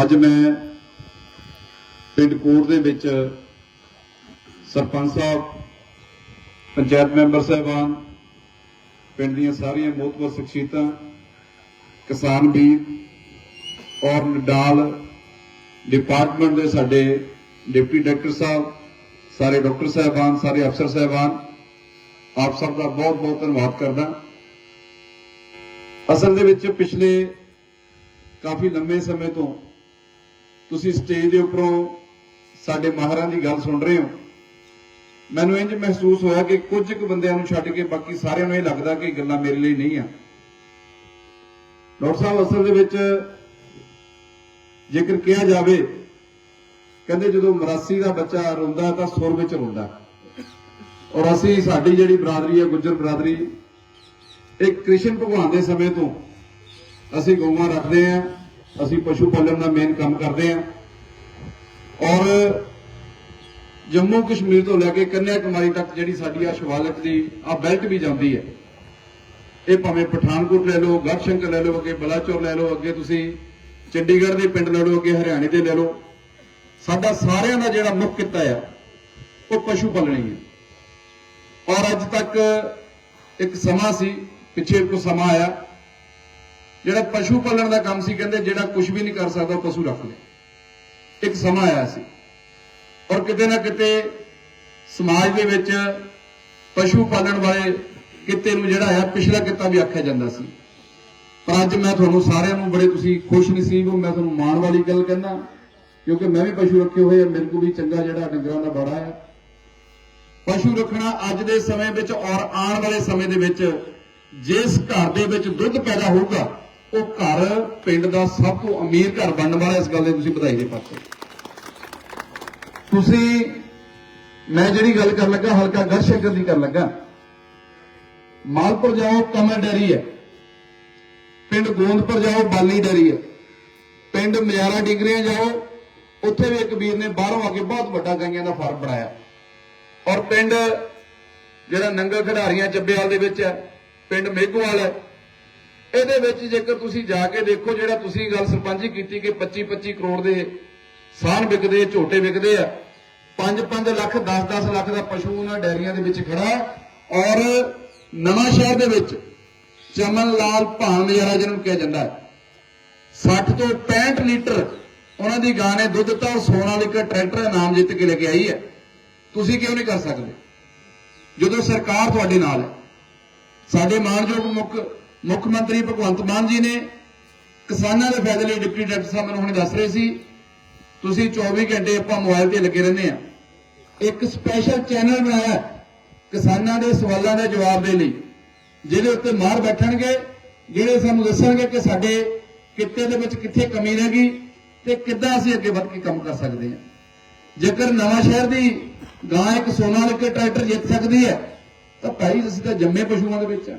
ਅੱਜ ਮੈਂ ਪਿੰਡ ਕੋਟ ਦੇ ਵਿੱਚ ਸਰਪੰਚ ਸਾਹਿਬ, ਪੰਚਾਇਤ ਮੈਂਬਰ ਸਾਹਿਬਾਨ, ਪਿੰਡ ਦੀਆਂ ਸਾਰੀਆਂ ਮੋਤਬਰ ਸ਼ਖਸੀਅਤਾਂ, ਕਿਸਾਨ ਵੀਰ ਔਰ ਨਡਾਲ ਡਿਪਾਰਟਮੈਂਟ ਦੇ ਸਾਡੇ ਡਿਪਟੀ ਡਾਇਰੈਕਟਰ ਸਾਹਿਬ, ਸਾਰੇ ਡਾਕਟਰ ਸਾਹਿਬਾਨ, ਸਾਰੇ ਅਫਸਰ ਸਾਹਿਬਾਨ, ਆਪ ਸਭ ਦਾ ਬਹੁਤ ਬਹੁਤ ਧੰਨਵਾਦ ਕਰਦਾ। ਅਸਲ ਦੇ ਵਿੱਚ ਪਿਛਲੇ ਕਾਫੀ ਲੰਮੇ ਸਮੇਂ ਤੋਂ ਤੁਸੀਂ ਸਟੇਜ ਦੇ ਉੱਪਰੋਂ ਸਾਡੇ ਮਾਹਰਾਂ ਦੀ ਗੱਲ ਸੁਣ ਰਹੇ ਹੋ। ਮੈਨੂੰ ਇੰਜ ਮਹਿਸੂਸ ਹੋਇਆ ਕਿ ਕੁਝ ਕੁ ਬੰਦਿਆਂ ਨੂੰ ਛੱਡ ਕੇ ਬਾਕੀ ਸਾਰਿਆਂ ਨੂੰ ਇਹ ਲੱਗਦਾ ਕਿ ਗੱਲਾਂ ਮੇਰੇ ਲਈ ਨਹੀਂ ਆ। ਡਾਕਟਰ ਸਾਹਿਬ, ਅਸਲ ਦੇ ਵਿੱਚ ਜੇਕਰ ਕਿਹਾ ਜਾਵੇ, ਕਹਿੰਦੇ ਜਦੋਂ ਮਰਾਸੀ ਦਾ ਬੱਚਾ ਰੋਂਦਾ ਤਾਂ ਸੁਰ ਵਿੱਚ ਰੋਂਦਾ ਔਰ ਅਸੀਂ ਸਾਡੀ ਜਿਹੜੀ ਬਰਾਦਰੀ ਹੈ, ਗੁੱਜਰ ਬਰਾਦਰੀ, ਇਹ ਕ੍ਰਿਸ਼ਨ ਭਗਵਾਨ ਦੇ ਸਮੇਂ ਤੋਂ ਅਸੀਂ ਗਊਆਂ ਰੱਖਦੇ ਆਂ ਅਸੀਂ ਪਸ਼ੂ ਪਾਲਣ ਦਾ ਮੇਨ ਕੰਮ ਕਰਦੇ ਆਂ ਔਰ ਜੰਮੂ ਕਸ਼ਮੀਰ ਤੋਂ ਲੈ ਕੇ ਕੰਨਿਆ ਕੁਮਾਰੀ ਤੱਕ ਜਿਹੜੀ ਸਾਡੀ ਆ ਸ਼ਿਵਾਲਿਕ ਦੀ, ਆ ਬੈਲਟ ਵੀ ਜਾਂਦੀ ਹੈ। ਇਹ ਭਾਵੇਂ ਪਠਾਨਕੋਟ ਲੈ ਲਓ, ਗੜਸ਼ੰਕਰ ਲੈ ਲਓ, ਅੱਗੇ ਬਲਾਚੌਰ ਲੈ ਲਓ, ਅੱਗੇ ਤੁਸੀਂ ਚੰਡੀਗੜ੍ਹ ਦੇ ਪਿੰਡ ਲੈ ਲਓ, ਅੱਗੇ ਹਰਿਆਣੇ ਦੇ ਲੈ ਲਓ। ਸਾਡਾ ਸਾਰਿਆਂ ਦਾ ਜਿਹੜਾ ਮੁੱਖ ਕਿੱਤਾ ਆ, ਉਹ ਪਸ਼ੂ ਪਾਲਣੀ ਹੈ ਔਰ ਅੱਜ ਤੱਕ ਇੱਕ ਸਮਾਂ ਸੀ, ਪਿੱਛੇ ਕੋ ਸਮਾਂ ਆਇਆ ਜਿਹੜਾ ਪਸ਼ੂ ਪਾਲਣ ਦਾ ਕੰਮ ਸੀ ਕਹਿੰਦੇ, ਜਿਹੜਾ ਕੁਝ ਵੀ ਨਹੀਂ ਕਰ ਸਕਦਾ, ਉਹ ਪਸ਼ੂ ਰੱਖ ਲੈ ਇੱਕ ਸਮਾਂ ਆਇਆ ਸੀ। ਔਰ ਕਿਤੇ ਨਾ ਕਿਤੇ ਸਮਾਜ ਦੇ ਵਿੱਚ ਪਸ਼ੂ ਪਾਲਣ ਵਾਲੇ ਕਿਤੇ ਨੂੰ ਜਿਹੜਾ ਹੈ, ਪਿਛਲਾ ਕਿੱਤਾ ਵੀ ਆਖਿਆ ਜਾਂਦਾ ਸੀ। ਪਰ ਅੱਜ ਮੈਂ ਤੁਹਾਨੂੰ ਸਾਰਿਆਂ ਨੂੰ ਬੜੇ ਤੁਸੀਂ ਖੁਸ਼ ਨਸੀਬ ਹੋ, ਮੈਂ ਤੁਹਾਨੂੰ ਮਾਣ ਵਾਲੀ ਗੱਲ ਕਹਿੰਦਾ, ਕਿਉਂਕਿ ਮੈਂ ਵੀ ਪਸ਼ੂ ਰੱਖੇ ਹੋਏ ਆ, ਮੇਰੇ ਕੋਲ ਵੀ ਚੰਗਾ ਜਿਹੜਾ ਡੰਗਰਾਂ ਦਾ ਬੜਾ ਹੈ। ਪਸ਼ੂ ਰੱਖਣਾ ਅੱਜ ਦੇ ਸਮੇਂ ਵਿੱਚ ਔਰ ਆਉਣ ਵਾਲੇ ਸਮੇਂ ਦੇ ਵਿੱਚ, ਜਿਸ ਘਰ ਦੇ ਵਿੱਚ ਦੁੱਧ ਪੈਦਾ ਹੋਊਗਾ ਉਹ ਘਰ ਪਿੰਡ ਦਾ ਸਭ ਤੋਂ ਅਮੀਰ ਘਰ ਬਣਨ ਵਾਲਾ ਇਸ ਗੱਲ ਦੇ ਤੁਸੀਂ ਵਧਾਈ ਦੇ ਪਾਤਰ। ਤੁਸੀਂ, ਮੈਂ ਜਿਹੜੀ ਗੱਲ ਕਰਨ ਲੱਗਾ, ਹਲਕਾ ਗਰਸ਼ੰਕਰ ਦੀ ਕਰਨ ਲੱਗਾ। ਮਾਲਪੁਰ ਜਾਓ, ਕਮਲ ਡੈਰੀ ਹੈ। ਪਿੰਡ ਗੋਂਦਪੁਰ ਜਾਓ, ਬਾਲੀ ਡੈਰੀ ਹੈ। ਪਿੰਡ ਮਿਆਰਾ ਡਿਗਰੀਆਂ ਜਾਓ, ਉੱਥੇ ਵੀ ਇੱਕ ਵੀਰ ਨੇ ਬਾਹਰੋਂ ਆ ਕੇ ਬਹੁਤ ਵੱਡਾ ਗਾਈਆਂ ਦਾ ਫਾਰਮ ਬਣਾਇਆ। ਔਰ ਪਿੰਡ ਜਿਹੜਾ ਨੰਗਲ ਖਿਡਾਰੀਆਂ ਚੱਬੇਵਾਲ ਦੇ ਵਿੱਚ ਹੈ, ਪਿੰਡ ਮੇਘੋਵਾਲ ਹੈ ਇਹਦੇ ਵਿੱਚ ਜੇਕਰ ਤੁਸੀਂ ਜਾ ਕੇ ਦੇਖੋ ਜਿਹੜਾ ਤੁਸੀਂ ਗੱਲ ਸਰਪੰਚੀ ਕੀਤੀ ਕਿ 25 25 ਕਰੋੜ ਦੇ ਸਾਨ ਵਿਕਦੇ, ਝੋਟੇ ਵਿਕਦੇ ਆ 5-5 ਲੱਖ 10-10 ਲੱਖ ਦਾ ਪਸ਼ੂ ਉਹਨਾਂ ਡੈਰੀਆਂ ਦੇ ਵਿੱਚ ਖੜਾ ਔਰ ਨਵਾਂ ਸ਼ਹਿਰ ਦੇ ਵਿੱਚ ਚਮਨ ਲਾਲ ਭਾਨ ਨਜ਼ਾਰਾ ਜਿਹਨੂੰ ਕਿਹਾ ਜਾਂਦਾ ਹੈ। 60 ਤੋਂ 65 ਲੀਟਰ ਉਹਨਾਂ ਦੀ ਗਾਂ ਨੇ ਦੁੱਧ ਦਿੱਤਾ ਔਰ ਸੋਨਾਲੀਕਾ ਟਰੈਕਟਰ ਨਾਮ ਜਿੱਤ ਕੇ ਲੈ ਕੇ ਆਈ ਹੈ। ਤੁਸੀਂ ਕਿਉਂ ਨਹੀਂ ਕਰ ਸਕਦੇ? ਜਦੋਂ ਸਰਕਾਰ ਤੁਹਾਡੇ ਨਾਲ ਹੈ, ਸਾਡੇ ਮਾਨਯੋਗ ਮੁੱਖ ਮੁੱਖ ਮੰਤਰੀ ਭਗਵੰਤ ਮਾਨ ਜੀ ਨੇ ਕਿਸਾਨਾਂ ਦੇ ਫਾਇਦੇ ਲਈ ਡਿਪਟੀ ਡਾਇਰੈਕਟਰ ਸਾਹਿਬ ਮੈਨੂੰ ਹੁਣੇ ਦੱਸ ਰਹੇ ਸੀ। ਤੁਸੀਂ 24 ਘੰਟੇ ਆਪਾਂ ਮੋਬਾਈਲ ਤੇ ਲੱਗੇ ਰਹਿੰਦੇ ਆ। ਇੱਕ ਸਪੈਸ਼ਲ ਚੈਨਲ ਬਣਾਇਆ ਕਿਸਾਨਾਂ ਦੇ ਸਵਾਲਾਂ ਦੇ ਜਵਾਬ ਦੇ ਲਈ। ਜਿਹਦੇ ਉੱਤੇ ਮਾਰ ਬੈਠਣਗੇ, ਜਿਹੜੇ ਸਾਨੂੰ ਦੱਸਣਗੇ ਕਿ ਸਾਡੇ ਕਿੱਤੇ ਦੇ ਵਿੱਚ ਕਿੱਥੇ ਕਮੀ ਰਹਿ ਗਈ ਤੇ ਕਿੱਦਾਂ ਅਸੀਂ ਅੱਗੇ ਵੱਧ ਕੇ ਕੰਮ ਕਰ ਸਕਦੇ ਹਾਂ। ਜੇਕਰ ਨਵਾਂ ਸ਼ਹਿਰ ਦੀ ਗਾਂ ਇੱਕ ਸੋਨਾ ਲੱਗੇ ਟਰੈਕਟਰ ਜਿੱਤ ਸਕਦੀ ਹੈ, ਤਾਂ ਭਾਈ ਅਸੀਂ ਤਾਂ ਜੰਮੇ ਪਸ਼ੂਆਂ ਦੇ ਵਿੱਚ ਆ।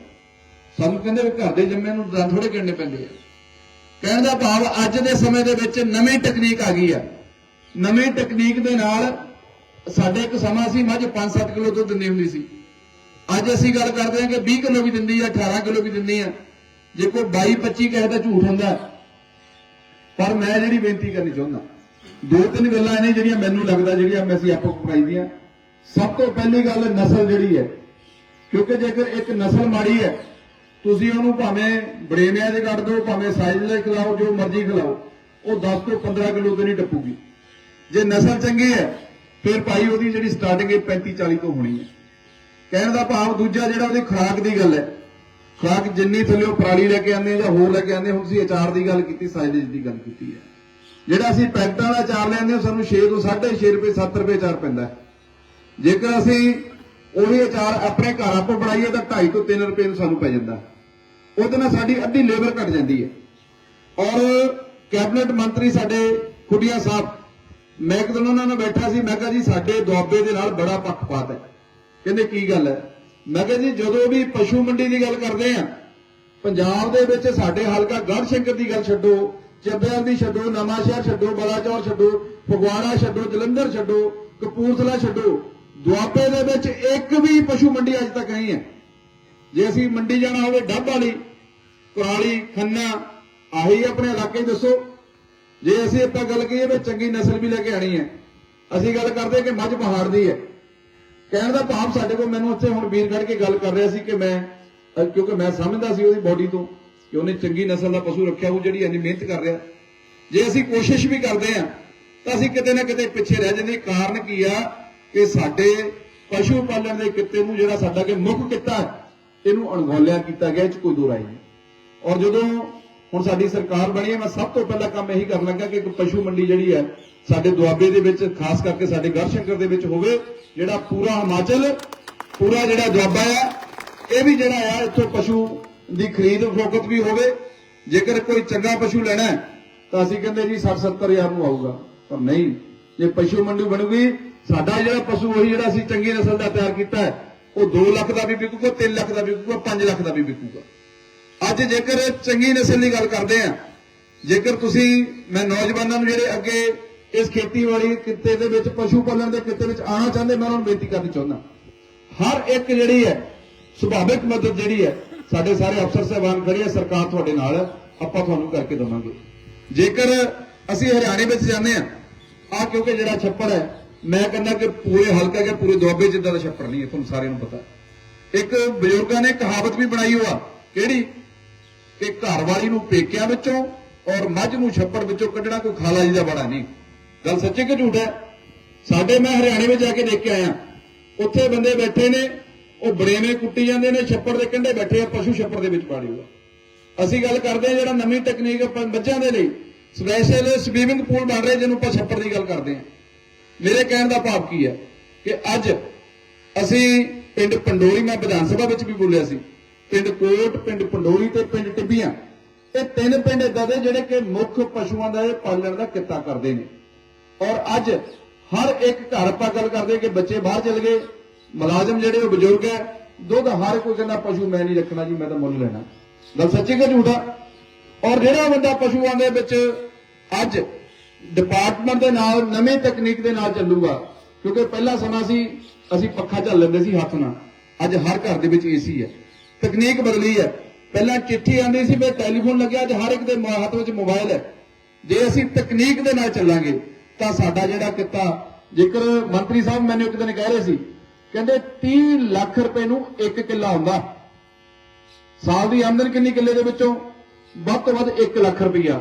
ਸਾਨੂੰ ਕਹਿੰਦੇ ਵੀ ਘਰ ਦੇ ਜੰਮੇ ਨੂੰ ਦੰਦ ਥੋੜੇ ਕਿੰਨੇ ਪੈਂਦੇ ਆ। ਕਹਿਣ ਦਾ ਭਾਵ ਅੱਜ ਦੇ ਸਮੇਂ ਦੇ ਵਿੱਚ ਨਵੀਂ ਟੈਕਨੀਕ ਆ ਗਈ ਆ। ਨਵੀਂ ਟੈਕਨੀਕ ਦੇ ਨਾਲ ਸਾਡੇ ਇੱਕ ਸਮਾਂ ਸੀ, ਮੱਝ 5-7 ਕਿਲੋ ਦੁੱਧ ਦਿੰਦੀ ਹੁੰਦੀ ਸੀ। ਅੱਜ ਅਸੀਂ ਗੱਲ ਕਰਦੇ ਹਾਂ ਕਿ 20 ਕਿਲੋ ਵੀ ਦਿੰਦੀ ਆ 18 ਕਿਲੋ ਵੀ ਦਿੰਦੀ ਆ। ਜੇ ਕੋਈ 22-25 ਕਹੇ ਤਾਂ ਝੂਠ ਹੁੰਦਾ। ਪਰ ਮੈਂ ਜਿਹੜੀ ਬੇਨਤੀ ਕਰਨੀ ਚਾਹੁੰਦਾ, ਦੋ ਤਿੰਨ ਗੱਲਾਂ ਨੇ ਜਿਹੜੀਆਂ ਮੈਨੂੰ ਲੱਗਦਾ ਜਿਹੜੀਆਂ ਮੈਂ ਅਸੀਂ ਆਪੋ ਕਰਾਈ ਦੀਆਂ। ਸਭ ਤੋਂ ਪਹਿਲੀ ਗੱਲ ਨਸਲ ਜਿਹੜੀ ਹੈ, ਕਿਉਂਕਿ ਜੇਕਰ ਇੱਕ ਨਸਲ ਮਾੜੀ ਹੈ ਤੁਸੀਂ ਉਹਨੂੰ ਭਾਵੇਂ ਬੜੇਮਿਆਂ ਦੇ ਕੱਢ ਦਿਓ, ਭਾਵੇਂ ਸਾਈਜ਼ ਦੇ ਖਿਲਾਓ ਜੋ ਮਰਜ਼ੀ ਖਿਲਾਓ, ਉਹ 10 ਤੋਂ 15 ਕਿਲੋ ਤੇ ਨਹੀਂ ਟੱਪੂਗੀ। ਜੇ ਨਸਲ ਚੰਗੀ ਹੈ, ਫਿਰ ਭਾਈ ਉਹਦੀ ਜਿਹੜੀ ਸਟਾਰਟਿੰਗ ਹੈ 35 40 ਤੋਂ ਹੋਣੀ ਹੈ। ਕਹਿਣ ਦਾ ਭਾਵ ਦੂਜਾ ਜਿਹੜਾ ਉਹਦੀ ਖੁਰਾਕ ਦੀ ਗੱਲ ਹੈ। ਖੁਰਾਕ ਜਿੰਨੀ ਥੱਲੇ ਪਰਾਲੀ ਲੈ ਕੇ ਆਉਂਦੇ ਜਾਂ ਹੋਰ ਲੈ ਕੇ ਆਉਂਦੇ ਹੁਣ ਤੁਸੀਂ ਅਚਾਰ ਦੀ ਗੱਲ ਕੀਤੀ ਸਾਈਜ਼ ਦੀ ਗੱਲ ਕੀਤੀ ਹੈ। ਜਿਹੜਾ ਅਸੀਂ ਪੈਕਟਾਂ ਦਾ ਅਚਾਰ ਲੈਂਦੇ ਹਾਂ, ਸਾਨੂੰ 6 ਤੋਂ 6.5 ਰੁਪਏ 7 ਰੁਪਏ ਅਚਾਰ ਪੈਂਦਾ ਜੇਕਰ ਅਸੀਂ ਉਹੀ ਅਚਾਰ ਆਪਣੇ ਘਰ ਆਪੋ ਬਣਾਈਏ, ਤਾਂ 2.5 ਤੋਂ 3 ਰੁਪਏ ਨੂੰ ਸਾਨੂੰ ਪੈ ਜਾਂਦਾ ਉਹਦੇ ਨਾਲ ਸਾਡੀ ਅੱਧੀ ਲੇਬਰ ਘਟ ਜਾਂਦੀ ਹੈ। ਔਰ ਕੈਬਨਿਟ ਮੰਤਰੀ ਸਾਡੇ ਖੁੱਡੀਆਂ ਸਾਹਿਬ, ਮੈਂ ਇੱਕ ਦਿਨ ਉਹਨਾਂ ਨਾਲ ਬੈਠਾ ਸੀ, ਮੈਂ ਕਿਹਾ ਜੀ ਸਾਡੇ ਦੁਆਬੇ ਦੇ ਨਾਲ ਬੜਾ ਪੱਖਪਾਤ ਹੈ। ਕਹਿੰਦੇ ਕੀ ਗੱਲ ਹੈ? ਮੈਂ ਕਿਹਾ ਜੀ ਜਦੋਂ ਵੀ ਪਸ਼ੂ ਮੰਡੀ ਦੀ ਗੱਲ ਕਰਦੇ ਆ ਪੰਜਾਬ ਦੇ ਵਿੱਚ ਸਾਡੇ ਹਲਕਾ ਗੜਸ਼ੰਕਰ ਦੀ ਗੱਲ ਛੱਡੋ, ਚੱਬਿਆਂ ਦੀ ਛੱਡੋ, ਨਵਾਂ ਸ਼ਹਿਰ ਛੱਡੋ, ਬਲਾਚੌਰ ਛੱਡੋ, ਫਗਵਾੜਾ ਛੱਡੋ, ਜਲੰਧਰ ਛੱਡੋ, ਕਪੂਰਥਲਾ ਛੱਡੋ, ਦੁਆਬੇ ਦੇ ਵਿੱਚ ਇੱਕ ਵੀ ਪਸ਼ੂ ਮੰਡੀ ਅੱਜ ਤੱਕ ਨਹੀਂ ਹੈ। ਜੇ ਅਸੀਂ ਮੰਡੀ ਜਾਣਾ ਹੋਵੇ, ਡੱਬ ਵਾਲੀ ਕੁਰਾਲੀ, ਖੰਨਾ, ਆਹੀ ਆਪਣੇ ਇਲਾਕੇ ਦੱਸੋ। ਜੇ ਅਸੀਂ ਆਪਾਂ ਗੱਲ ਕਹੀਏ ਵੀ ਚੰਗੀ ਨਸਲ ਵੀ ਲੈ ਕੇ ਆਣੀ ਹੈ, ਅਸੀਂ ਗੱਲ ਕਰਦੇ ਕਿ ਮੱਝ ਪਹਾੜ ਦੀ ਹੈ। ਕਹਿਣ ਦਾ ਭਾਵ ਸਾਡੇ ਕੋਲ ਮੈਨੂੰ ਉੱਥੇ ਹੁਣ ਵੀਰ ਕੱਢ ਕੇ ਗੱਲ ਕਰ ਰਿਹਾ ਸੀ ਕਿ ਮੈਂ ਕਿਉਂਕਿ ਮੈਂ ਸਮਝਦਾ ਸੀ ਉਹਦੀ ਬਾਡੀ ਤੋਂ ਕਿ ਉਹਨੇ ਚੰਗੀ ਨਸਲ ਦਾ ਪਸ਼ੂ ਰੱਖਿਆ ਉਹ ਜਿਹੜੀ ਇੰਨੀ ਮਿਹਨਤ ਕਰ ਰਿਹਾ। ਜੇ ਅਸੀਂ ਕੋਸ਼ਿਸ਼ ਵੀ ਕਰਦੇ ਆ ਤਾਂ ਅਸੀਂ ਕਿਤੇ ਨਾ ਕਿਤੇ ਪਿੱਛੇ ਰਹਿ ਜਾਂਦੇ ਕਾਰਨ ਕੀ ਆ ਕਿ ਸਾਡੇ ਪਸ਼ੂ ਪਾਲਣ ਦੇ ਕਿੱਤੇ ਨੂੰ ਜਿਹੜਾ ਸਾਡਾ ਕਿ ਮੁੱਖ ਕਿੱਤਾ ਹੈ, ਇਹਨੂੰ ਅਣਗੌਲਿਆ ਕੀਤਾ ਗਿਆ, ਇਹ ਚ ਕੋਈ ਦੋ ਰਾਏ ਨਹੀਂ। ਔਰ ਜਦੋਂ ਹੁਣ ਸਾਡੀ ਸਰਕਾਰ ਬਣੀ ਹੈ, ਮੈਂ ਸਭ ਤੋਂ ਪਹਿਲਾਂ ਕੰਮ ਇਹੀ ਕਰਨ ਲੱਗਾ ਕਿ ਇੱਕ ਪਸ਼ੂ ਮੰਡੀ ਜਿਹੜੀ ਹੈ, ਸਾਡੇ ਦੁਆਬੇ ਦੇ ਵਿੱਚ, ਖਾਸ ਕਰਕੇ ਸਾਡੇ ਗੜਸ਼ੰਕਰ ਦੇ ਵਿੱਚ ਹੋਵੇ, ਜਿਹੜਾ ਪੂਰਾ ਹਿਮਾਚਲ, ਪੂਰਾ ਜਿਹੜਾ ਦੁਆਬਾ ਹੈ, ਇਹ ਵੀ ਜਿਹੜਾ ਹੈ, ਇੱਥੋਂ ਪਸ਼ੂ ਦੀ ਖਰੀਦ ਫੋਕਤ ਵੀ ਹੋਵੇ। ਜੇਕਰ ਕੋਈ ਚੰਗਾ ਪਸ਼ੂ ਲੈਣਾ ਤਾਂ ਅਸੀਂ ਕਹਿੰਦੇ ਜੀ 60 70 ਹਜ਼ਾਰ ਨੂੰ ਆਊਗਾ। ਪਰ ਨਹੀਂ, ਜੇ ਪਸ਼ੂ ਮੰਡੀ ਬਣੂਗੀ, ਸਾਡਾ ਜਿਹੜਾ ਪਸ਼ੂ, ਉਹੀ ਜਿਹੜਾ ਅਸੀਂ ਚੰਗੀ ਨਸਲ ਦਾ ਤਿਆਰ ਕੀਤਾ ਹੈ, ਉਹ 2 ਲੱਖ ਦਾ ਵੀ ਵਿਕੂਗਾ 3 ਲੱਖ ਦਾ ਵੀ ਵਿਕੂਗਾ 5 ਲੱਖ ਦਾ ਵੀ ਵਿਕੂਗਾ। ਅੱਜ ਜੇਕਰ ਚੰਗੀ ਨਸਲ ਦੀ ਗੱਲ ਕਰਦੇ ਆ, ਜੇਕਰ ਤੁਸੀਂ, ਮੈਂ ਨੌਜਵਾਨਾਂ ਨੂੰ ਜਿਹੜੇ ਅੱਗੇ ਇਸ ਖੇਤੀਬਾੜੀ ਕਿੱਤੇ ਦੇ ਵਿੱਚ, ਪਸ਼ੂ ਪਾਲਣ ਦੇ ਕਿੱਤੇ ਵਿੱਚ ਆਉਣਾ ਚਾਹੁੰਦੇ, ਮੈਂ ਉਹਨਾਂ ਨੂੰ ਬੇਨਤੀ ਕਰਨੀ ਚਾਹੁੰਦਾ। ਹਰ ਇੱਕ ਜਿਹੜੀ ਹੈ, ਸੁਭਾਵਿਕ ਮਦਦ ਜਿਹੜੀ ਹੈ, ਸਾਡੇ ਸਾਰੇ ਅਫਸਰ ਸਾਹਿਬਾਨ ਖੜੇ ਆ ਸਰਕਾਰ ਤੁਹਾਡੇ ਨਾਲ ਆਪਾਂ ਤੁਹਾਨੂੰ ਕਰਕੇ ਦੇਵਾਂਗੇ। ਜੇਕਰ ਅਸੀਂ ਹਰਿਆਣੇ ਵਿੱਚ ਜਾਂਦੇ ਆ ਆ ਕਿਉਂਕਿ ਜਿਹੜਾ ਛੱਪੜ ਹੈ, ਮੈਂ ਕਹਿੰਦਾ ਕਿ ਪੂਰੇ ਹਲਕਾ ਕੇ ਪੂਰੇ ਦੁਆਬੇ ਜਿੱਦਾਂ ਦਾ ਛੱਪੜ ਨਹੀਂ ਹੈ, ਤੁਹਾਨੂੰ ਸਾਰਿਆਂ ਨੂੰ ਪਤਾ। ਇੱਕ ਬਜ਼ੁਰਗਾਂ ਨੇ ਕਹਾਵਤ ਵੀ ਬਣਾਈ ਹੋਆ, ਕਿਹੜੀ? ਕਿ ਘਰਵਾਲੀ ਨੂੰ ਪੇਕਿਆਂ ਵਿੱਚੋਂ ਔਰ ਮੱਝ ਨੂੰ ਛੱਪੜ ਵਿੱਚੋਂ ਕੱਢਣਾ ਕੋਈ ਖਾਲਾ ਜੀ ਦਾ ਬੜਾ ਨਹੀਂ। ਗੱਲ ਸੱਚੀ ਕਿ ਝੂਠ ਹੈ? ਸਾਡੇ ਮੈਂ ਹਰਿਆਣੇ ਵਿੱਚ ਜਾ ਕੇ ਦੇਖ ਕੇ ਆਇਆ। ਉੱਥੇ ਬੰਦੇ ਬੈਠੇ ਨੇ, ਉਹ ਬੜੇਵੇਂ ਕੁੱਟੀ ਜਾਂਦੇ ਨੇ, ਛੱਪੜ ਦੇ ਕੰਢੇ ਬੈਠੇ ਆ, ਪਸ਼ੂ ਛੱਪੜ ਦੇ ਵਿੱਚ ਪਾੜੀ ਹੋਆ ਅਸੀਂ ਗੱਲ ਕਰਦੇ ਆ ਜਿਹੜਾ ਨਵੀਂ ਟੈਕਨੀਕ ਬੱਚਿਆਂ ਦੇ ਲਈ ਸਪੈਸ਼ਲ ਸਵੀਮਿੰਗ ਪੂਲ ਬਣ ਰਹੇ, ਜਿਹਨੂੰ ਆਪਾਂ ਛੱਪੜ ਦੀ ਗੱਲ ਕਰਦੇ ਆ ਮੇਰੇ ਕਹਿਣ ਦਾ ਭਾਵ ਕੀ ਹੈ? ਕਿ ਅੱਜ ਅਸੀਂ ਪਿੰਡ ਪੰਡੋਰੀ ਮੈਂ ਵਿਧਾਨ ਸਭਾ ਵਿੱਚ ਵੀ ਬੋਲਿਆ ਸੀ। ਪਿੰਡ ਕੋਟ, ਪਿੰਡ ਪੰਡੋਰੀ ਤੇ ਪਿੰਡ ਟਿੱਬੀਆਂ। ਇਹ ਤਿੰਨ ਪਿੰਡ ਇਦਾਂ ਦੇ ਜਿਹੜੇ ਕਿ ਮੁੱਖ ਪਸ਼ੂਆਂ ਦਾ ਇਹ ਪਾਲਣ ਦਾ ਕਿੱਤਾ ਕਰਦੇ ਨੇ। ਔਰ ਅੱਜ ਹਰ ਇੱਕ ਘਰ ਆਪਾਂ ਗੱਲ ਕਰਦੇ ਕਿ ਬੱਚੇ ਬਾਹਰ ਚਲ ਗਏ, ਮੁਲਾਜ਼ਮ ਜਿਹੜੇ ਉਹ ਬਜ਼ੁਰਗ ਹੈ, ਦੁੱਧ ਹਰ ਕੋਈ ਕਹਿੰਦਾ ਪਸ਼ੂ ਮੈਂ ਨਹੀਂ ਰੱਖਣਾ ਜੀ, ਮੈਂ ਤਾਂ ਮੁੱਲ ਲੈਣਾ। ਗੱਲ ਸੱਚੀ ਕਿ ਝੂਠਾ ਔਰ ਜਿਹੜਾ ਬੰਦਾ ਪਸ਼ੂਆਂ ਦੇ ਵਿੱਚ ਅੱਜ ਡਿਪਾਰਟਮੈਂਟ ਦੇ ਨਾਲ ਨਵੀਂ ਤਕਨੀਕ ਦੇ ਨਾਲ ਚੱਲੂਗਾ, ਕਿਉਂਕਿ ਪਹਿਲਾ ਸਮਾਂ ਸੀ, ਅਸੀਂ ਪੱਖਾ ਝੱਲ ਲੈਂਦੇ ਸੀ ਹੱਥ ਨਾਲ। ਅੱਜ ਹਰ ਘਰ ਦੇ ਵਿੱਚ ਏਸੀ ਹੈ। ਤਕਨੀਕ ਬਦਲੀ ਹੈ। ਪਹਿਲਾਂ ਚਿੱਠੀ ਆਉਂਦੀ ਸੀ, ਫਿਰ ਟੈਲੀਫੋਨ ਲੱਗਿਆ ਅੱਜ ਹਰ ਇੱਕ ਦੇ ਹੱਥ ਵਿੱਚ ਮੋਬਾਈਲ ਹੈ। ਜੇ ਅਸੀਂ ਤਕਨੀਕ ਦੇ ਨਾਲ ਚੱਲਾਂਗੇ, ਤਾਂ ਸਾਡਾ ਜਿਹੜਾ ਕਿੱਤਾ, ਜੇਕਰ ਮੰਤਰੀ ਸਾਹਿਬ ਮੈਨੂੰ ਇੱਕ ਦਿਨ ਕਹਿ ਰਹੇ ਸੀ, ਕਹਿੰਦੇ 30 ਲੱਖ ਰੁਪਏ ਨੂੰ ਇੱਕ ਕਿੱਲਾ ਹੁੰਦਾ। ਸਾਲ ਦੀ ਆਮਦਨ ਕਿੰਨੀ ਕਿੱਲੇ ਦੇ ਵਿੱਚੋਂ? ਵੱਧ ਤੋਂ ਵੱਧ 1 ਲੱਖ ਰੁਪਈਆ।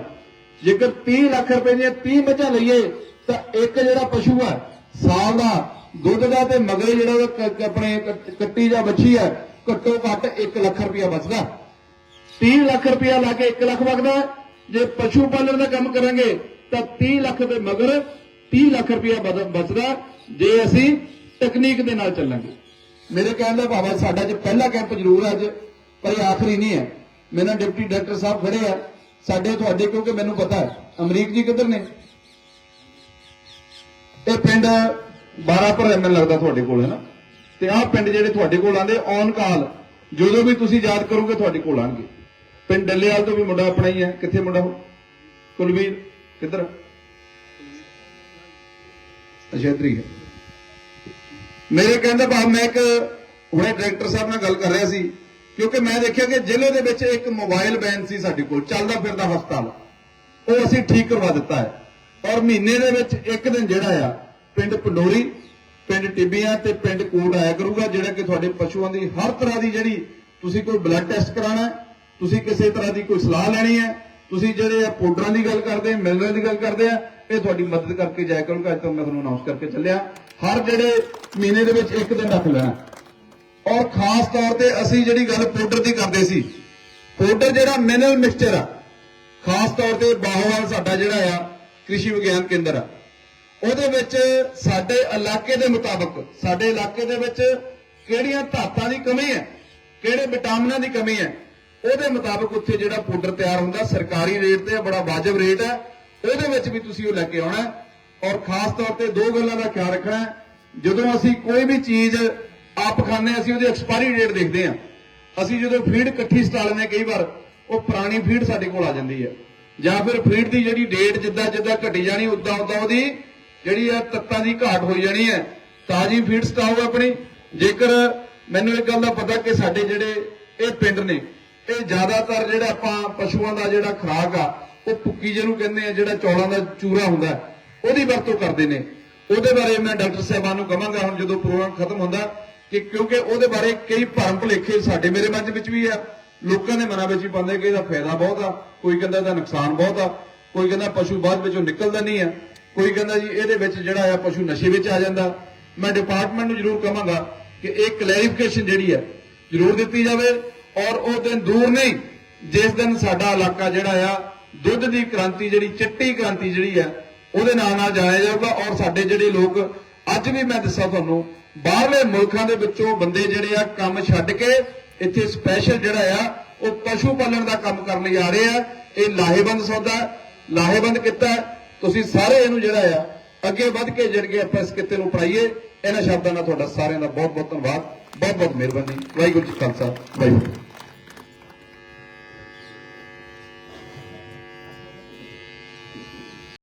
ਜੇਕਰ 30 ਲੱਖ ਰੁਪਏ ਦੀਆਂ 30 ਮੱਝਾਂ ਲਈਏ, ਤਾਂ ਇੱਕ ਜਿਹੜਾ ਪਸ਼ੂ ਹੈ, ਸਾਲ ਦਾ ਦੁੱਧ ਦਾ ਤੇ ਮਗਰ ਜਿਹੜਾ ਆਪਣੇ ਕੱਟੀ ਜਾਂ ਵੱਛੀ ਹੈ ਘੱਟੋ ਘੱਟ 1 ਲੱਖ ਰੁਪਇਆ ਬਚਦਾ। 30 ਲੱਖ ਰੁਪਇਆ ਲਾ ਕੇ 1 ਲੱਖ ਵਗਦਾ ਜੇ ਪਸ਼ੂ ਪਾਲਣ ਦਾ ਕੰਮ ਕਰਾਂਗੇ, ਤਾਂ 30 ਲੱਖ ਦੇ ਮਗਰ 30 ਲੱਖ ਰੁਪਇਆ ਬਚਦਾ ਜੇ ਅਸੀਂ ਤਕਨੀਕ ਦੇ ਨਾਲ ਚੱਲਾਂਗੇ। ਮੇਰੇ ਕਹਿਣ ਦਾ ਭਾਵ ਸਾਡਾ ਜੇ ਪਹਿਲਾ ਕੈਂਪ ਜ਼ਰੂਰ ਹੈ ਅੱਜ, ਪਰ ਇਹ ਆਖਰੀ ਨਹੀਂ ਹੈ। ਮੇਰੇ ਨਾਲ ਡਿਪਟੀ ਡਾਇਰੈਕਟਰ ਸਾਹਿਬ ਖੜੇ ਆ। ਸਾਡੇ ਤੁਹਾਡੇ, ਕਿਉਂਕਿ ਮੈਨੂੰ ਪਤਾ ਹੈ, ਅਮਰੀਕ ਜੀ ਕਿੱਧਰ ਨੇ? ਇਹ ਪਿੰਡ 12 ਪਰ ਐਮਐਲ ਲੱਗਦਾ ਤੁਹਾਡੇ ਕੋਲ, ਹੈ ਨਾ? ਤੇ ਆਹ ਪਿੰਡ ਜਿਹੜੇ ਤੁਹਾਡੇ ਕੋਲ ਆਂਦੇ ਔਨ ਕਾਲ, ਜਦੋਂ ਵੀ ਤੁਸੀਂ ਯਾਦ ਕਰੋਗੇ ਤੁਹਾਡੇ ਕੋਲ ਆਣਗੇ ਪਿੰਡ ਡੱਲੇਵਾਲ ਤੋਂ ਵੀ ਮੁੰਡਾ ਆਪਣਾ ਹੀ ਹੈ। ਕਿੱਥੇ ਮੁੰਡਾ ਹੋ ਕੁਲਵੀਰ, ਕਿੱਧਰ? ਅੱਛਾ ਹੈ ਮੇਰੇ ਕਹਿੰਦਾ ਭਾਵ ਮੈਂ ਇੱਕ ਹੁਣੇ ਡਾਇਰੈਕਟਰ ਸਾਹਿਬ ਨਾਲ ਗੱਲ ਕਰ ਰਿਹਾ ਸੀ, ਕਿਉਂਕਿ ਮੈਂ ਦੇਖਿਆ ਕਿ ਜ਼ਿਲ੍ਹੇ ਦੇ ਵਿੱਚ ਇੱਕ ਮੋਬਾਈਲ ਵੈਨ ਸੀ ਸਾਡੇ ਕੋਲ, ਚੱਲਦਾ ਫਿਰਦਾ ਹਸਪਤਾਲ। ਉਹ ਅਸੀਂ ਠੀਕ ਕਰਵਾ ਦਿੱਤਾ ਹੈ। ਔਰ ਮਹੀਨੇ ਦੇ ਵਿੱਚ ਇੱਕ ਦਿਨ ਜਿਹੜਾ ਆ, ਪਿੰਡ ਪੰਡੋਰੀ ਪਿੰਡ ਟਿੱਬੀਆਂ ਤੇ ਪਿੰਡ ਕੋਟ ਆਇਆ ਕਰੂਗਾ, ਜਿਹੜਾ ਕਿ ਤੁਹਾਡੇ ਪਸ਼ੂਆਂ ਦੀ ਹਰ ਤਰ੍ਹਾਂ ਦੀ ਜਿਹੜੀ ਤੁਸੀਂ ਕੋਈ ਬਲੱਡ ਟੈਸਟ ਕਰਾਣਾ ਤੁਸੀਂ ਕਿਸੇ ਤਰ੍ਹਾਂ ਦੀ ਕੋਈ ਸਲਾਹ ਲੈਣੀ ਹੈ, ਤੁਸੀਂ ਜਿਹੜੇ ਆ ਪਾਊਡਰਾਂ ਦੀ ਗੱਲ ਕਰਦੇ ਆ, ਮਿਨਰਲ ਦੀ ਗੱਲ ਕਰਦੇ ਆ, ਇਹ ਤੁਹਾਡੀ ਮਦਦ ਕਰਕੇ ਜਾਇਆ ਕਰੂਗਾ। ਅੱਜ ਤੋਂ ਮੈਂ ਤੁਹਾਨੂੰ ਅਨਾਉਂਸ ਕਰਕੇ ਚੱਲਿਆ। ਹਰ ਜਿਹੜੇ ਮਹੀਨੇ ਦੇ ਵਿੱਚ ਇੱਕ ਦਿਨ ਰੱਖ ਲੈਣਾ। ਔਰ ਖਾਸ ਤੌਰ ਤੇ ਅਸੀਂ ਜਿਹੜੀ ਗੱਲ ਪਾਊਡਰ ਦੀ ਕਰਦੇ ਸੀ, ਪਾਊਡਰ ਜਿਹੜਾ ਮਿਨਰਲ ਮਿਕਸਚਰ ਆ, ਖਾਸ ਤੌਰ ਤੇ ਬਾਹੋਵਾਲ ਸਾਡਾ ਜਿਹੜਾ ਆ, ਕ੍ਰਿਸ਼ੀ ਵਿਗਿਆਨ ਕੇਂਦਰ ਆ। ਉਹਦੇ ਵਿੱਚ ਸਾਡੇ ਇਲਾਕੇ ਦੇ ਮੁਤਾਬਕ ਸਾਡੇ ਇਲਾਕੇ ਦੇ ਵਿੱਚ ਕਿਹੜੀਆਂ ਧਾਤਾਂ ਦੀ ਕਮੀ ਹੈ ਕਿਹੜੇ ਵਿਟਾਮਿਨਾਂ ਦੀ ਕਮੀ ਹੈ ਉਹਦੇ ਮੁਤਾਬਕ ਉੱਥੇ ਜਿਹੜਾ ਪਾਊਡਰ ਤਿਆਰ ਹੁੰਦਾ ਸਰਕਾਰੀ ਰੇਟ ਤੇ ਬੜਾ ਵਾਜਬ ਰੇਟ ਹੈ ਉਹਦੇ ਵਿੱਚ ਵੀ ਤੁਸੀਂ ਉਹ ਲੈ ਕੇ ਆਉਣਾ ਔਰ ਖਾਸ ਤੌਰ ਤੇ ਦੋ ਗੱਲਾਂ ਦਾ ਖਿਆਲ ਰੱਖਣਾ ਜਦੋਂ ਅਸੀਂ ਕੋਈ ਵੀ ਚੀਜ਼ ਆਪ ਖਾਂਦੇ ਹਾਂ, ਅਸੀਂ ਉਹਦੀ ਐਕਸਪਾਇਰੀ ਡੇਟ ਦੇਖਦੇ ਹਾਂ ਅਸੀਂ ਜਦੋਂ ਫੀਡ ਇਕੱਠੀ ਸਟਾ ਲੈਂਦੇ ਹਾਂ ਕਈ ਵਾਰ ਉਹ ਪੁਰਾਣੀ ਫੀਡ ਸਾਡੇ ਕੋਲ ਆ ਜਾਂਦੀ ਹੈ ਜਾਂ ਫਿਰ ਫੀਡ ਦੀ ਜਿਹੜੀ ਡੇਟ ਜਿੱਦਾਂ ਜਿੱਦਾਂ ਘਟੀ ਜਾਣੀ ਉਦਾਂ ਉਦਾਂ ਉਹਦੀ ਜਿਹੜੀ ਆ ਤੱਤਾਂ ਦੀ ਘਾਟ ਹੋਈ ਜਾਣੀ ਹੈ ਤਾਜ਼ੀ ਫੀਡ ਸਟਾਓ ਆਪਣੀ। ਜੇਕਰ ਮੈਨੂੰ ਇੱਕ ਗੱਲ ਦਾ ਪਤਾ ਕਿ ਸਾਡੇ ਜਿਹੜੇ ਇਹ ਪਿੰਡ ਨੇ, ਇਹ ਜ਼ਿਆਦਾਤਰ ਜਿਹੜਾ ਆਪਾਂ ਪਸ਼ੂਆਂ ਦਾ ਜਿਹੜਾ ਖੁਰਾਕ ਆ, ਉਹ ਪੁੱਕੀ ਜਿਹਨੂੰ ਕਹਿੰਦੇ ਆ, ਜਿਹੜਾ ਚੌਲਾਂ ਦਾ ਚੂਰਾ ਹੁੰਦਾ, ਉਹਦੀ ਵਰਤੋਂ ਕਰਦੇ ਨੇ। ਉਹਦੇ ਬਾਰੇ ਮੈਂ ਡਾਕਟਰ ਸਾਹਿਬਾਨ ਨੂੰ ਕਹਾਂਗਾ, ਹੁਣ ਜਦੋਂ ਪ੍ਰੋਗਰਾਮ ਖਤਮ ਹੁੰਦਾ, ਕਿ ਕਿਉਂਕਿ ਉਹਦੇ ਬਾਰੇ ਕਈ ਭਰਮ ਭੁਲੇਖੇ ਸਾਡੇ ਮੇਰੇ ਮਨ ਵਿੱਚ ਵੀ ਆ। ਲੋਕਾਂ ਦੇ ਮਨਾਂ ਵਿੱਚ ਵੀ ਪਾਉਂਦੇ ਕਿ ਇਹਦਾ ਫਾਇਦਾ ਬਹੁਤ ਆ, ਕੋਈ ਕਹਿੰਦਾ ਇਹਦਾ ਨੁਕਸਾਨ ਬਹੁਤ ਆ, ਕੋਈ ਕਹਿੰਦਾ ਪਸ਼ੂ ਬਾਅਦ ਵਿੱਚੋਂ ਨਿਕਲਦਾ ਨਹੀਂ ਆ। ਕੋਈ ਕਹਿੰਦਾ ਜੀ, ਇਹਦੇ ਵਿੱਚ ਜਿਹੜਾ ਆ ਪਸ਼ੂ ਨਸ਼ੇ ਵਿੱਚ ਆ ਜਾਂਦਾ। ਮੈਂ ਡਿਪਾਰਟਮੈਂਟ ਨੂੰ ਜ਼ਰੂਰ ਕਹਾਂਗਾ ਕਿ ਇਹ ਕਲੈਰੀਫਿਕੇਸ਼ਨ ਜਿਹੜੀ ਹੈ ਜ਼ਰੂਰ ਦਿੱਤੀ ਜਾਵੇ ਔਰ ਉਹ ਦਿਨ ਦੂਰ ਨਹੀਂ, ਜਿਸ ਦਿਨ ਸਾਡਾ ਇਲਾਕਾ ਜਿਹੜਾ ਆ, ਦੁੱਧ ਦੀ ਕ੍ਰਾਂਤੀ ਜਿਹੜੀ, ਚਿੱਟੀ ਕ੍ਰਾਂਤੀ ਜਿਹੜੀ ਹੈ, ਉਹਦੇ ਨਾਲ ਨਾਲ ਜਾਣਿਆ ਜਾਊਗਾ ਔਰ ਸਾਡੇ ਜਿਹੜੇ ਲੋਕ, ਅੱਜ ਵੀ ਮੈਂ ਦੱਸਾਂ ਤੁਹਾਨੂੰ, ਬਾਹਰਲੇ ਮੁਲਕਾਂ ਦੇ ਵਿੱਚੋਂ ਬੰਦੇ ਜਿਹੜੇ ਆ ਕੰਮ ਛੱਡ ਕੇ ਇੱਥੇ ਸਪੈਸ਼ਲ ਜਿਹੜਾ ਆ, ਉਹ ਪਸ਼ੂ ਪਾਲਣ ਦਾ ਕੰਮ ਕਰਨ ਲਈ ਆ ਰਹੇ ਆ। ਇਹ ਲਾਹੇਵੰਦ ਸੌਦਾ, ਲਾਹੇਵੰਦ ਕੀਤਾ ਤੁਸੀਂ ਸਾਰੇ ਇਹਨੂੰ ਜਿਹੜਾ ਆ, ਅੱਗੇ ਵੱਧ ਕੇ ਜਿਹੜੇ ਆਪਾਂ ਇਸ ਕਿੱਤੇ ਨੂੰ ਪੜਾਈਏ ਇਹਨਾਂ ਸ਼ਬਦਾਂ ਨਾਲ ਤੁਹਾਡਾ ਸਾਰਿਆਂ ਦਾ ਬਹੁਤ ਬਹੁਤ ਧੰਨਵਾਦ ਬਹੁਤ ਬਹੁਤ ਮਿਹਰਬਾਨੀ। ਵਾਹਿਗੁਰੂ ਜੀ ਖਾਲਸਾ, ਵਾਹਿਗੁਰੂ